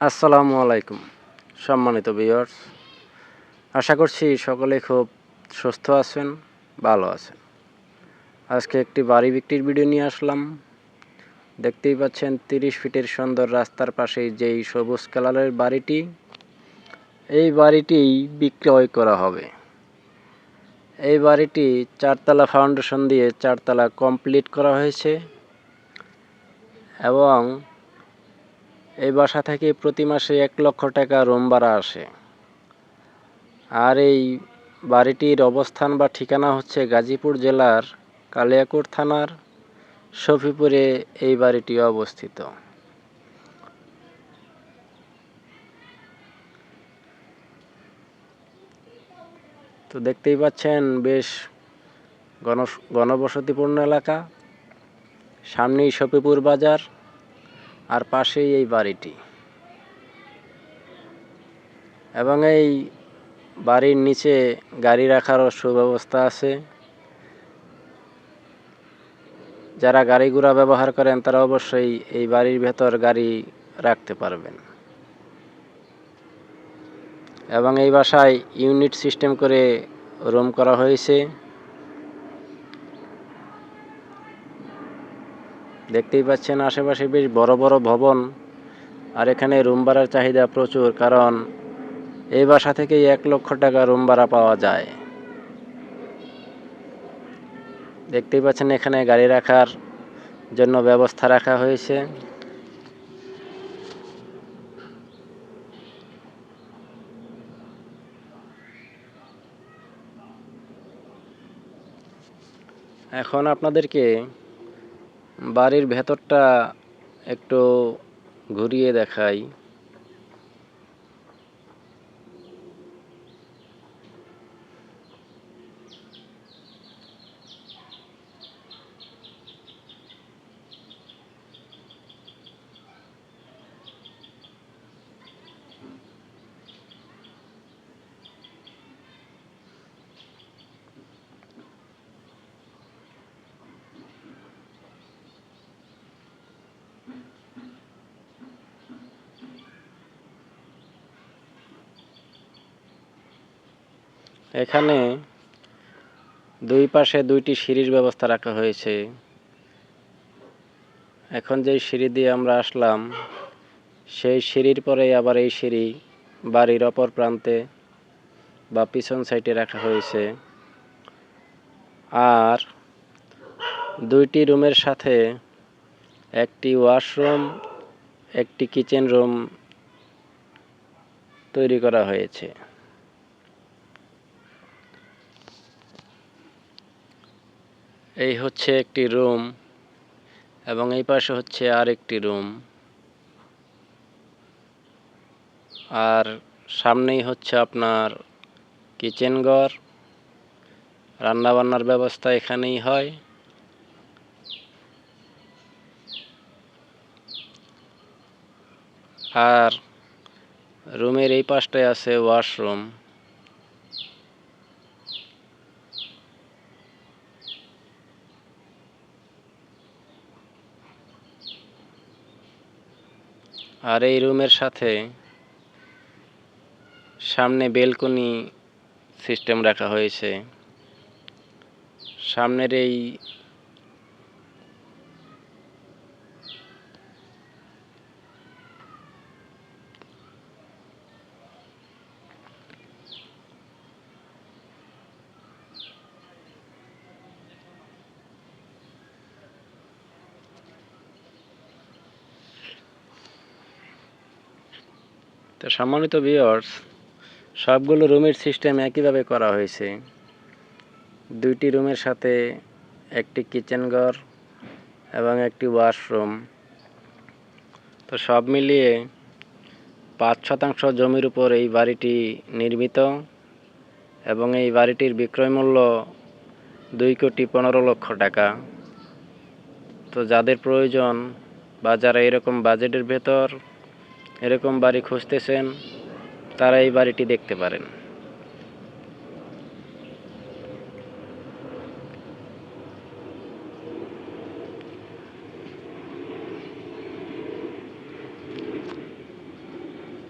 আসসালামু আলাইকুম, সম্মানিত ভিউয়ার্স। আশা করছি সকলে খুব সুস্থ আছেন, ভালো আছেন। আজকে একটি বাড়ি বিক্রির ভিডিও নিয়ে আসলাম। দেখতেই পাচ্ছেন, তিরিশ ফিটের সুন্দর রাস্তার পাশে যেই সবুজ কালারের বাড়িটি, এই বাড়িটি বিক্রয় করা হবে। এই বাড়িটি চারতলা ফাউন্ডেশন দিয়ে চারতলা কমপ্লিট করা হয়েছে এবং এই বাসা থেকে প্রতি মাসে এক লক্ষ টাকা রুম ভাড়া আসে। আর এই বাড়িটির অবস্থান বা ঠিকানা হচ্ছে গাজীপুর জেলার কালিয়াকোট থানার শফিপুরে এই বাড়িটি অবস্থিত। তো দেখতেই পাচ্ছেন, বেশ ঘন ঘনবসতিপূর্ণ এলাকা। সামনেই শফিপুর বাজার। আর পাশেই এই বাড়িটি। এবং এই বাড়ির নিচে গাড়ি রাখারও সুব্যবস্থা আছে। যারা গাড়ি ঘোড়া ব্যবহার করেন, তারা অবশ্যই এই বাড়ির ভেতর গাড়ি রাখতে পারবেন। এবং এই বাসায় ইউনিট সিস্টেম করে রুম করা হয়েছে। দেখতেই পাচ্ছেন আশেপাশে বেশ বড় বড় ভবন। আর এখানে রুম ভাড়ার চাহিদা প্রচুর, কারণ এই বাসা থেকেই এক লক্ষ টাকা রুম ভাড়া পাওয়া যায়। দেখতেই পাচ্ছেন এখানে গাড়ি রাখার জন্য ব্যবস্থা রাখা হয়েছে। এখন আপনাদেরকে বাড়ির ভেতরটা একটু ঘুরিয়ে দেখাই। এখানে দুই পাশে দুইটি সিঁড়ির ব্যবস্থা রাখা হয়েছে। এখন যেই সিঁড়ি দিয়ে আমরা আসলাম, সেই সিঁড়ির পরেই আবার এই সিঁড়ি বাড়ির অপর প্রান্তে বা পিছন সাইডে রাখা হয়েছে। আর দুইটি রুমের সাথে একটি ওয়াশরুম, একটি কিচেন রুম তৈরি করা হয়েছে। এই হচ্ছে একটি রুম এবং এই পাশে হচ্ছে আর একটি রুম। আর সামনেই হচ্ছে আপনার কিচেন ঘর। রান্নাবান্নার ব্যবস্থা এখানেই হয়। আর রুমের এই পাশটায় আছে ওয়াশরুম। আর এই রুমের সাথে সামনে বেলকনি সিস্টেম রাখা হয়েছে। সামনের এই তো সম্মানিত ভিউয়ার্স সবগুলো রুমের সিস্টেম একইভাবে করা হয়েছে। দুইটি রুমের সাথে একটি কিচেন ঘর এবং একটি ওয়াশরুম তো সব মিলিয়ে পাঁচ শতাংশ জমির উপর এই বাড়িটি নির্মিত এবং এই বাড়িটির বিক্রয় মূল্য দুই কোটি পনেরো লক্ষ টাকা। তো যাদের প্রয়োজন বা যারা এরকম বাজেটের ভেতর এরকম বাড়ি খুঁজতেছেন, তারা এই বাড়িটি দেখতে পারেন।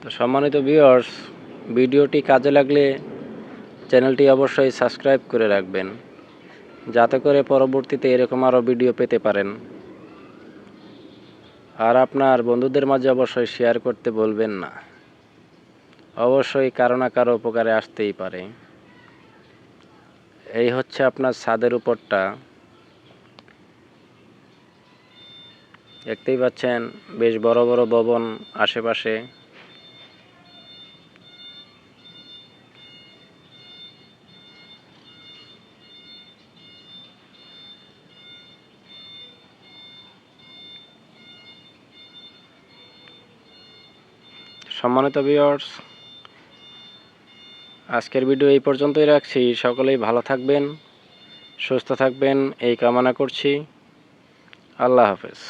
তো সম্মানিত ভিউয়ার্স ভিডিওটি কাজে লাগলে চ্যানেলটি অবশ্যই সাবস্ক্রাইব করে রাখবেন, যাতে করে পরবর্তীতে এরকম আরও ভিডিও পেতে পারেন। আর আপনার বন্ধুদের মাঝে অবশ্যই শেয়ার করতে বলবেন না। অবশ্যই কারও না কারও উপকারে আসতেই পারে। এই হচ্ছে আপনার ছাদের উপরটা। দেখতেই পাচ্ছেন, বেশ বড় বড় ভবন আশেপাশে। সম্মানিত ভিউয়ার্স আজকের ভিডিও এই পর্যন্তই রাখছি। সকলেই ভালো থাকবেন, সুস্থ থাকবেন, এই কামনা করছি। আল্লাহ হাফেজ।